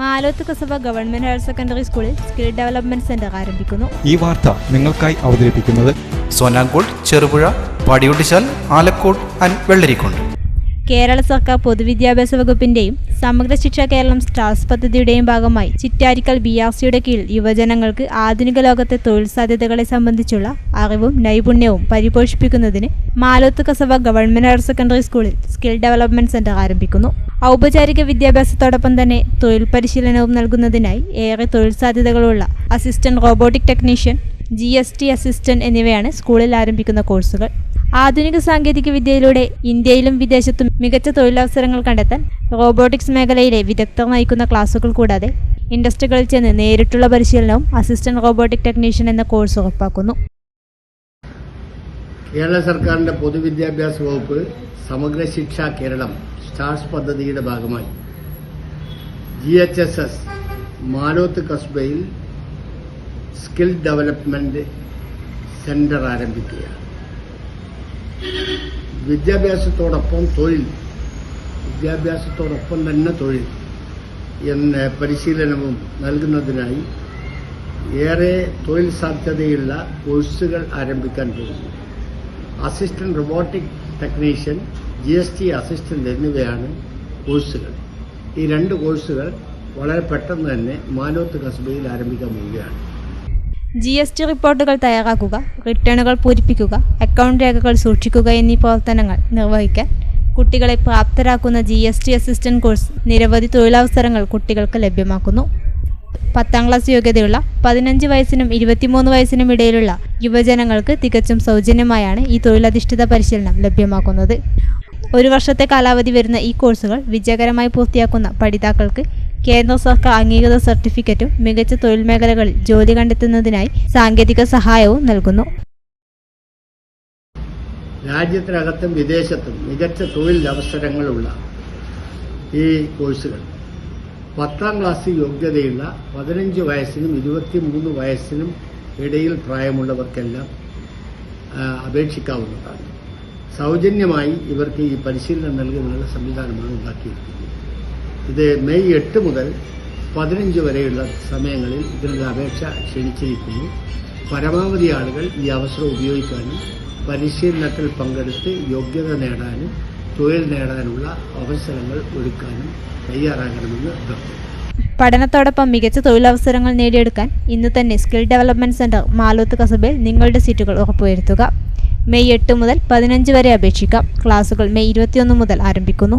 Maloth Kasaba government higher secondary സ്കൂളിൽ skill development centre ആരംഭിക്കുന്നു. ഈ വാർത്ത നിങ്ങൾക്കായി അവതരിപ്പിക്കുന്നത് സോനാങ്കോട് ചെറുപുഴ പാടിയൊട്ടിച്ചാൽ ആലക്കോട് ആൻഡ് വെള്ളരിക്കുണ്ട്. കേരള സർക്കാർ പൊതുവിദ്യാഭ്യാസ വകുപ്പിന്റെയും സമഗ്ര ശിക്ഷ കേരളം സ്റ്റാർസ് പദ്ധതിയുടെയും ഭാഗമായി ചിറ്റാരിക്കൽ ബി ആർ സിയുടെ കീഴിൽ യുവജനങ്ങൾക്ക് ആധുനിക ലോകത്തെ തൊഴിൽ സാധ്യതകളെ സംബന്ധിച്ചുള്ള അറിവും നൈപുണ്യവും പരിപോഷിപ്പിക്കുന്നതിന് Maloth Kasaba government higher secondary സ്കൂളിൽ സ്കിൽ ഡെവലപ്മെന്റ് സെന്റർ ആരംഭിക്കുന്നു. ഔപചാരിക വിദ്യാഭ്യാസത്തോടൊപ്പം തന്നെ തൊഴിൽ പരിശീലനവും നൽകുന്നതിനായി ഏറെ തൊഴിൽ സാധ്യതകളുള്ള assistant robotic technician G assistant എന്നിവയാണ് സ്കൂളിൽ ആരംഭിക്കുന്ന കോഴ്സുകൾ. ആധുനിക സാങ്കേതിക വിദ്യയിലൂടെ ഇന്ത്യയിലും വിദേശത്തും മികച്ച തൊഴിലവസരങ്ങൾ കണ്ടെത്താൻ റോബോട്ടിക്സ് മേഖലയിലെ വിദഗ്ധർ നയിക്കുന്ന ക്ലാസുകൾ കൂടാതെ ഇൻഡസ്ട്രികളിൽ ചെന്ന് നേരിട്ടുള്ള പരിശീലനവും അസിസ്റ്റന്റ് റോബോട്ടിക് ടെക്നീഷ്യൻ എന്ന കോഴ്സ് ഉറപ്പാക്കുന്നു. കേരള സർക്കാരിന്റെ പൊതുവിദ്യാഭ്യാസ വകുപ്പ് സമഗ്ര ശിക്ഷ കേരളം സ്റ്റാർസ് പദ്ധതിയുടെ ഭാഗമായി. G H S S Maloth കസ്ബയിൽ skill development centre ആരംഭിക്കുകയാണ്. വിദ്യാഭ്യാസത്തോടൊപ്പം തൊഴിൽ വിദ്യാഭ്യാസത്തോടൊപ്പം തന്നെ തൊഴിൽ എന്ന പരിശീലനവും നൽകുന്നതിനായി ഏറെ തൊഴിൽ സാധ്യതയുള്ള കോഴ്സുകൾ ആരംഭിക്കാൻ പോകുന്നു. Assistant robotic technician G S T assistant എന്നിവയാണ് കോഴ്സുകൾ. ഈ രണ്ട് കോഴ്സുകൾ വളരെ പെട്ടെന്ന് തന്നെ മാനോത്ത് കസ്ബയിൽ ആരംഭിക്കാൻ പോവുകയാണ്. ജി എസ് ടി റിപ്പോർട്ടുകൾ തയ്യാറാക്കുക റിട്ടേണുകൾ പൂരിപ്പിക്കുക അക്കൗണ്ട് രേഖകൾ സൂക്ഷിക്കുക എന്നീ പ്രവർത്തനങ്ങൾ നിർവഹിക്കാൻ കുട്ടികളെ പ്രാപ്തരാക്കുന്ന G S T assistant course നിരവധി തൊഴിലവസരങ്ങൾ കുട്ടികൾക്ക് ലഭ്യമാക്കുന്നു. പത്താം ക്ലാസ് യോഗ്യതയുള്ള പതിനഞ്ച് വയസ്സിനും ഇരുപത്തിമൂന്ന് വയസ്സിനും ഇടയിലുള്ള യുവജനങ്ങൾക്ക് തികച്ചും സൗജന്യമായാണ് ഈ തൊഴിലധിഷ്ഠിത പരിശീലനം ലഭ്യമാക്കുന്നത്. ഒരു വർഷത്തെ കാലാവധി വരുന്ന ഈ കോഴ്സുകൾ വിജയകരമായി പൂർത്തിയാക്കുന്ന പഠിതാക്കൾക്ക് കേന്ദ്ര സർക്കാർ അംഗീകൃത സർട്ടിഫിക്കറ്റും മികച്ച തൊഴിൽ മേഖലകളിൽ ജോലി കണ്ടെത്തുന്നതിനായി സാങ്കേതിക സഹായവും നൽകുന്നു. രാജ്യത്തിനകത്തും വിദേശത്തും മികച്ച തൊഴിൽ അവസരങ്ങളുള്ള ഈ കോഴ്സുകൾ. പത്താം ക്ലാസ് യോഗ്യതയുള്ള പതിനഞ്ച് വയസ്സിനും ഇരുപത്തി മൂന്ന് വയസ്സിനും ഇടയിൽ പ്രായമുള്ളവർക്കെല്ലാം അപേക്ഷിക്കാവുന്നതാണ്. സൗജന്യമായി ഇവർക്ക് ഈ പരിശീലനം നൽകുന്നതിനുള്ള സംവിധാനമാണ് ഉണ്ടാക്കിയിരിക്കുന്നത്. ഇത് മെയ് എട്ട് മുതൽ പതിനഞ്ച് വരെയുള്ള സമയങ്ങളിൽ ഇതിനുള്ള അപേക്ഷ ക്ഷണിച്ചിരിക്കുന്നു. പരമാവധി ആളുകൾ ഈ അവസരം ഉപയോഗിക്കാനും പരിശീലനത്തിൽ പങ്കെടുത്ത് യോഗ്യത നേടാനും തൊഴിൽ നേടാനുള്ള അവസരങ്ങൾ ഒരുക്കാനും തയ്യാറാകണമെന്ന് അഭ്യർത്ഥിക്കുന്നു പഠനത്തോടൊപ്പം മികച്ച തൊഴിലവസരങ്ങൾ നേടിയെടുക്കാൻ ഇന്ന് തന്നെ സ്കിൽ ഡെവലപ്മെന്റ് സെന്റർ മാലോത്ത് കസബയിൽ നിങ്ങളുടെ സീറ്റുകൾ ഉറപ്പുവരുത്തുക. മെയ് എട്ട് മുതൽ പതിനഞ്ച് വരെ അപേക്ഷിക്കാം. ക്ലാസുകൾ മെയ് ഇരുപത്തിയൊന്ന് മുതൽ ആരംഭിക്കുന്നു.